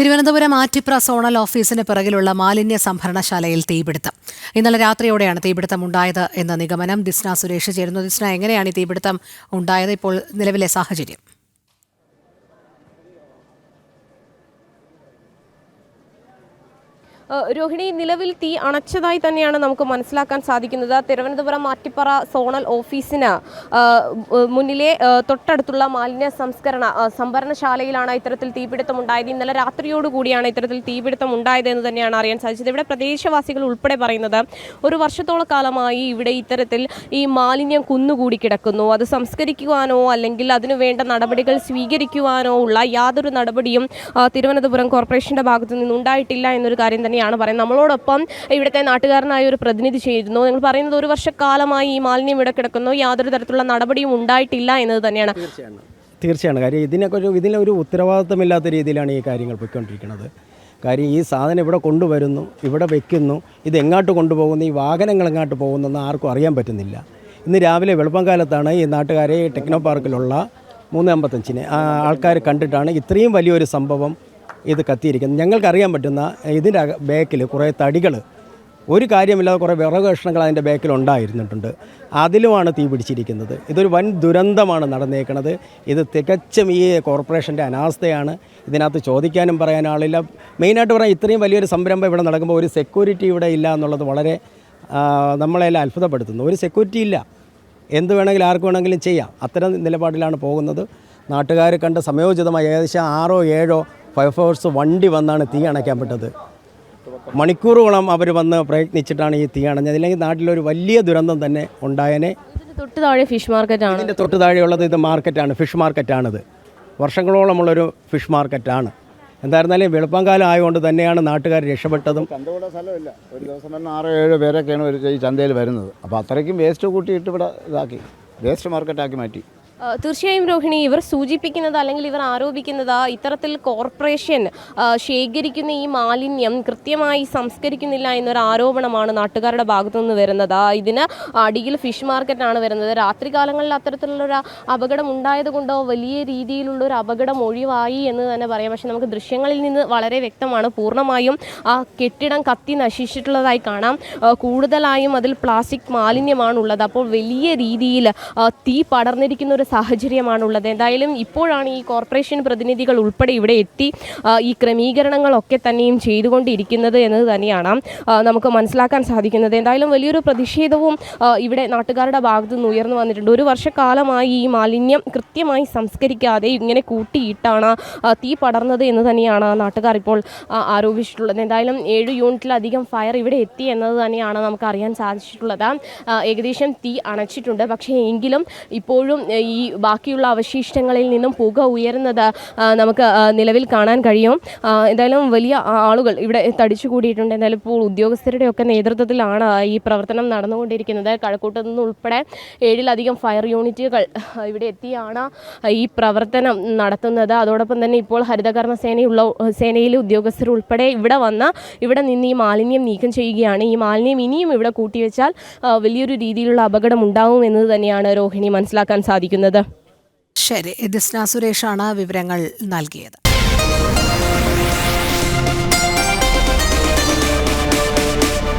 Thiruvananthapuram Attipra zonal ഓഫീസിന് പിറകിലുള്ള മാലിന്യ സംഭരണശാലയിൽ തീപിടുത്തം. ഇന്നലെ രാത്രിയോടെയാണ് തീപിടുത്തം ഉണ്ടായത് എന്ന നിഗമനം ദിസ്ന സുരേഷ് ചേരുന്നു. ദിസ്ന എങ്ങനെയാണ് ഈ തീപിടുത്തം ഉണ്ടായത് ഇപ്പോൾ നിലവിലെ സാഹചര്യം? രോഹിണി നിലവിൽ തീ അണച്ചതായി തന്നെയാണ് നമുക്ക് മനസ്സിലാക്കാൻ സാധിക്കുന്നത്. തിരുവനന്തപുരം മാറ്റിപ്പറ സോണൽ ഓഫീസിന് മുന്നിലെ തൊട്ടടുത്തുള്ള മാലിന്യ സംസ്കരണ സംഭരണശാലയിലാണ് ഇത്തരത്തിൽ തീപിടുത്തം ഉണ്ടായത്. ഇന്നലെ രാത്രിയോടുകൂടിയാണ് ഇത്തരത്തിൽ തീപിടുത്തം ഉണ്ടായത് എന്ന് തന്നെയാണ് അറിയാൻ സാധിച്ചത്. ഇവിടെ പ്രദേശവാസികൾ ഉൾപ്പെടെ പറയുന്നത് ഒരു വർഷത്തോളം കാലമായി ഇവിടെ ഇത്തരത്തിൽ ഈ മാലിന്യം കുന്നുകൂടി കിടക്കുന്നു. അത് സംസ്കരിക്കുവാനോ അല്ലെങ്കിൽ അതിനു വേണ്ട നടപടികൾ സ്വീകരിക്കുവാനോ ഉള്ള യാതൊരു നടപടിയും തിരുവനന്തപുരം കോർപ്പറേഷന്റെ ഭാഗത്തു നിന്ന് ഉണ്ടായിട്ടില്ല എന്നൊരു കാര്യം തന്നെയാണ് പറയുന്നത്. നമ്മളോടൊപ്പം ഇവിടുത്തെ നാട്ടുകാരനായ ഒരു പ്രതിനിധി ചെയ്തിരുന്നു നിങ്ങൾ പറയുന്നത് ഒരു വർഷക്കാലമായി ഈ മാലിന്യം ഇവിടെ കിടക്കുന്നു. യാതൊരു തരത്തിലുള്ള നടപടിയും ഉണ്ടായിട്ടില്ല എന്നത് തന്നെയാണ്. തീർച്ചയാണ് കാര്യം ഇതിനൊക്കെ ഒരു ഇതിനൊരു ഉത്തരവാദിത്തമില്ലാത്ത രീതിയിലാണ് ഈ കാര്യങ്ങൾ പോയിക്കൊണ്ടിരിക്കുന്നത്. കാര്യം ഈ സാധനം ഇവിടെ കൊണ്ടുവരുന്നു ഇവിടെ വെക്കുന്നു ഇത് എങ്ങോട്ട് കൊണ്ടുപോകുന്നു ഈ വാഹനങ്ങൾ എങ്ങോട്ട് പോകുന്നെന്ന് ആർക്കും അറിയാൻ പറ്റുന്നില്ല. ഇന്ന് രാവിലെ വെളുപ്പം കാലത്താണ് ഈ നാട്ടുകാരെ ടെക്നോ പാർക്കിലുള്ള മൂന്ന് അമ്പത്തഞ്ചിന് ആൾക്കാർ കണ്ടിട്ടാണ് ഇത്രയും വലിയൊരു സംഭവം ഇത് കത്തിയിരിക്കുന്നത്. ഞങ്ങൾക്കറിയാൻ പറ്റുന്ന ഇതിന്റെ ബാക്കിൽ കുറേ തടികൾ ഒരു കാര്യമില്ലാതെ കുറേ വിറക് കഷ്ണങ്ങൾ അതിന്റെ ബാക്കിൽ ഉണ്ടായിരുന്നിട്ടുണ്ട്. അതിലുമാണ് തീ പിടിച്ചിരിക്കുന്നത്. ഇതൊരു വൻ ദുരന്തമാണ് നടന്നേക്കുന്നത് ഇത് തികച്ചും ഈ കോർപ്പറേഷന്റെ അനാസ്ഥയാണ്. ഇതിനകത്ത് ചോദിക്കാനും പറയാൻ ആളില്ല. മെയിനായിട്ട് പറയാൻ ഇത്രയും വലിയൊരു സംരംഭം ഇവിടെ നടക്കുമ്പോൾ ഒരു സെക്യൂരിറ്റി ഇവിടെ ഇല്ല എന്നുള്ളത് വളരെ നമ്മളെ നമ്മളെല്ലാം അത്ഭുതപ്പെടുത്തുന്നു. ഒരു സെക്യൂരിറ്റി ഇല്ല. എന്ത് വേണമെങ്കിലും ആർക്ക് വേണമെങ്കിലും ചെയ്യാം. അത്തരം നിലപാടിലാണ് പോകുന്നത്. നാട്ടുകാർ കണ്ട് സമയോചിതമായി ഏകദേശം ആറോ ഏഴോ ഫയർഫോഴ്സ് വണ്ടി വന്നാണ് തീ അണയ്ക്കാൻ പറ്റത് മണിക്കൂറുകളോളം അവർ വന്ന് പ്രയത്നിച്ചിട്ടാണ് ഈ തീ അണഞ്ഞത്. ഇല്ലെങ്കിൽ നാട്ടിലൊരു വലിയ ദുരന്തം തന്നെ ഉണ്ടായനെ. തൊട്ട് താഴെ ഫിഷ് മാർക്കറ്റ് ആണ്. ഇതിന്റെ തൊട്ട് താഴെയുള്ളത് ഇത് മാർക്കറ്റാണ് ഫിഷ് മാർക്കറ്റാണിത് വർഷങ്ങളോളമുള്ളൊരു ഫിഷ് മാർക്കറ്റാണ് എന്തായിരുന്നാലും വെളുപ്പംകാലം ആയതുകൊണ്ട് തന്നെയാണ് നാട്ടുകാർ രക്ഷപ്പെട്ടതും. സ്ഥലമില്ല. ഒരു ദിവസം തന്നെ ആറ് ഏഴ് പേരൊക്കെയാണ് ഒരു ഈ ചന്തയിൽ വരുന്നത്. അപ്പോൾ അത്രയ്ക്കും വേസ്റ്റ് കൂട്ടിയിട്ട് ഇവിടെ ഇതാക്കി. വേസ്റ്റ് മാർക്കറ്റാക്കി മാറ്റി. തീർച്ചയായും രോഹിണി ഇവർ സൂചിപ്പിക്കുന്നത് അല്ലെങ്കിൽ ഇവർ ആരോപിക്കുന്നത് ഇത്തരത്തിൽ കോർപ്പറേഷൻ ശേഖരിക്കുന്ന ഈ മാലിന്യം കൃത്യമായി സംസ്കരിക്കുന്നില്ല എന്നൊരു ആരോപണമാണ് നാട്ടുകാരുടെ ഭാഗത്തുനിന്ന് വരുന്നത്. ഇതിന് അടിയിൽ ഫിഷ് മാർക്കറ്റാണ് വരുന്നത്. രാത്രികാലങ്ങളിൽ അത്തരത്തിലുള്ളൊരു അപകടം ഉണ്ടായത് കൊണ്ടോ വലിയ രീതിയിലുള്ള ഒരു അപകടം ഒഴിവായി എന്ന് തന്നെ പറയാം. പക്ഷേ നമുക്ക് ദൃശ്യങ്ങളിൽ നിന്ന് വളരെ വ്യക്തമാണ്. പൂർണമായും ആ കെട്ടിടം കത്തി നശിച്ചിട്ടുള്ളതായി കാണാം. കൂടുതലായും അതിൽ പ്ലാസ്റ്റിക് മാലിന്യമാണുള്ളത്. അപ്പോൾ വലിയ രീതിയിൽ തീ പടർന്നിരിക്കുന്ന ഒരു സാഹചര്യമാണുള്ളത്. എന്തായാലും ഇപ്പോഴാണ് ഈ കോർപ്പറേഷൻ പ്രതിനിധികൾ ഉൾപ്പെടെ ഇവിടെ എത്തി ഈ ക്രമീകരണങ്ങളൊക്കെ തന്നെയും ചെയ്തുകൊണ്ടിരിക്കുന്നത് എന്നത് തന്നെയാണ് നമുക്ക് മനസ്സിലാക്കാൻ സാധിക്കുന്നത്. എന്തായാലും വലിയൊരു പ്രതിഷേധവും ഇവിടെ നാട്ടുകാരുടെ ഭാഗത്തു നിന്ന് ഉയർന്നു വന്നിട്ടുണ്ട്. ഒരു വർഷക്കാലമായി ഈ മാലിന്യം കൃത്യമായി സംസ്കരിക്കാതെ ഇങ്ങനെ കൂട്ടിയിട്ടാണ് തീ പടർന്നത് എന്ന് തന്നെയാണ് നാട്ടുകാർ ഇപ്പോൾ ആരോപിച്ചിട്ടുള്ളത്. എന്തായാലും ഏഴ് യൂണിറ്റിലധികം ഫയർ ഇവിടെ എത്തി എന്നത് തന്നെയാണ് നമുക്ക് അറിയാൻ സാധിച്ചിട്ടുള്ളത്. ഏകദേശം തീ അണച്ചിട്ടുണ്ട്. പക്ഷേ എങ്കിലും ഇപ്പോഴും ആ, ഈ ബാക്കിയുള്ള അവശിഷ്ടങ്ങളിൽ നിന്നും പുക ഉയരുന്നത് നമുക്ക് നിലവിൽ കാണാൻ കഴിയും. എന്തായാലും വലിയ ആളുകൾ ഇവിടെ തടിച്ചു കൂടിയിട്ടുണ്ട്. എന്തായാലും ഇപ്പോൾ ഉദ്യോഗസ്ഥരുടെയൊക്കെ നേതൃത്വത്തിലാണ് ഈ പ്രവർത്തനം നടന്നുകൊണ്ടിരിക്കുന്നത്. കഴക്കൂട്ടത്ത് നിന്നുൾപ്പെടെ ഏഴിലധികം ഫയർ യൂണിറ്റുകൾ ഇവിടെ എത്തിയാണ് ഈ പ്രവർത്തനം നടത്തുന്നത്. അതോടൊപ്പം തന്നെ ഇപ്പോൾ ഹരിതകർമ്മ സേനയുള്ള സേനയിലെ ഉദ്യോഗസ്ഥർ ഉൾപ്പെടെ ഇവിടെ വന്ന് ഇവിടെ നിന്ന് ഈ മാലിന്യം നീക്കം ചെയ്യുകയാണ്. ഈ മാലിന്യം ഇനിയും ഇവിടെ കൂട്ടിവെച്ചാൽ വലിയൊരു രീതിയിലുള്ള അപകടം ഉണ്ടാവും എന്ന് തന്നെയാണ് രോഹിണി മനസ്സിലാക്കാൻ സാധിക്കുന്നത്. ശരി ദിസ്ന സുരേഷാണ് വിവരങ്ങൾ നൽകിയത്.